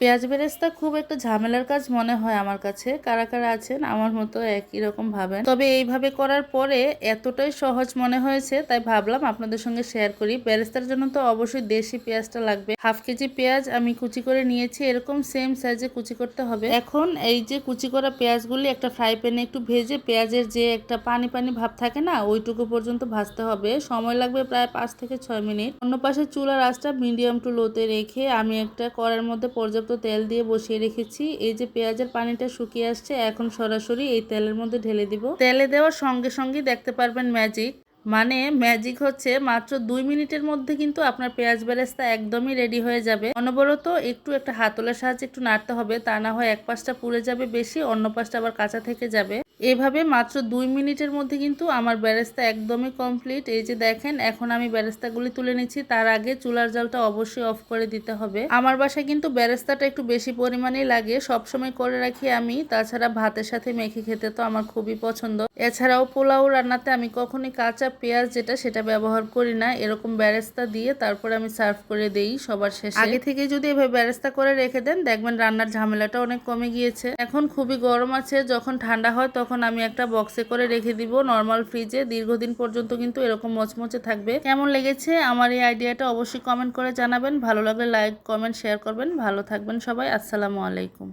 পেঁয়াজ বেরেস্তা খুব একটা ঝামেলার কাজ মনে হয় আমার কাছে। কারা কারা আছেন আমার মতো একই রকম ভাবেন। তবে এইভাবে করার পরে এতটাই সহজ মনে হয়েছে, তাই ভাবলাম আপনাদের সঙ্গে শেয়ার করি। বেরেস্তার জন্য তো অবশ্যই দেশি পেঁয়াজটা লাগবে। হাফ কেজি পেঁয়াজ আমি কুচি করে নিয়েছি, এরকম সেম সাইজে কুচি করতে হবে। এখন এই যে কুচি করা পেঁয়াজগুলি একটা ফ্রাই প্যানে একটু ভেজে পেঁয়াজের যে একটা পানি পানি ভাব থাকে না, ওইটুকু পর্যন্ত ভাজতে হবে। সময় লাগবে প্রায় পাঁচ থেকে ছয় মিনিট। অন্য পাশে চুলার আঁচটা মিডিয়াম টু লোতে রেখে আমি একটা কড়ার মধ্যে পর্যাপ্ত তেল দিয়ে বসিয়ে রেখেছি। এই যে পেঁয়াজের পানিটা শুকিয়ে আসছে, এখন সরাসরি এই তেলের মধ্যে ঢেলে দিব। তেলে দেওয়ার সঙ্গে সঙ্গে দেখতে পারবেন ম্যাজিক মানে ম্যাজিক হচ্ছে মাত্র দুই মিনিটের মধ্যে কিন্তু আপনার পেঁয়াজ বেরেস্তা একদমই রেডি হয়ে যাবে। অনবরত একটু একটা হাতলের সাহায্যে একটু নাড়তে হবে, তা না হয় এক পাশটা পুড়ে যাবে বেশি, অন্য পাশটা আবার কাঁচা থেকে যাবে। এভাবে মাত্র দুই মিনিটের মধ্যে কিন্তু আমার ব্যারেস্তা একদমই কমপ্লিট। এই যে দেখেন, এখন আমি ব্যারেস্তাগুলি তুলে নিচ্ছি। তার আগে চুলার জলটা অবশ্যই অফ করে দিতে হবে। আমার বাসায় কিন্তু ব্যারেস্তাটা একটু বেশি পরিমাণেই লাগে। সবসময় করে রাখি আমি। তাছাড়া ভাতের সাথে মেখে খেতে তো আমার খুবই পছন্দ। এছাড়াও পোলাও রান্নাতে আমি কখনই কাঁচা পেঁয়াজ যেটা, সেটা ব্যবহার করি না। এরকম ব্যারেস্তা দিয়ে তারপরে আমি সার্ভ করে দেই সবার শেষে। আগে থেকে যদি এভাবে ব্যারেস্তা করে রেখে দেন, দেখবেন রান্নার ঝামেলাটা অনেক কমে গিয়েছে। এখন খুবই গরম আছে। যখন ঠান্ডা হয় তখন আমি একটা বক্সে করে রেখে দিব। নর্মাল ফ্রিজে দীর্ঘদিন পর্যন্ত কিন্তু এরকম মচমচে থাকবে। কেমন লেগেছে? আমার এই আইডিয়াটা অবশ্যই কমেন্ট করে জানাবেন। ভালো লাগলে লাইক কমেন্ট শেয়ার করবেন। ভালো থাকবেন সবাই। আসসালামু আলাইকুম।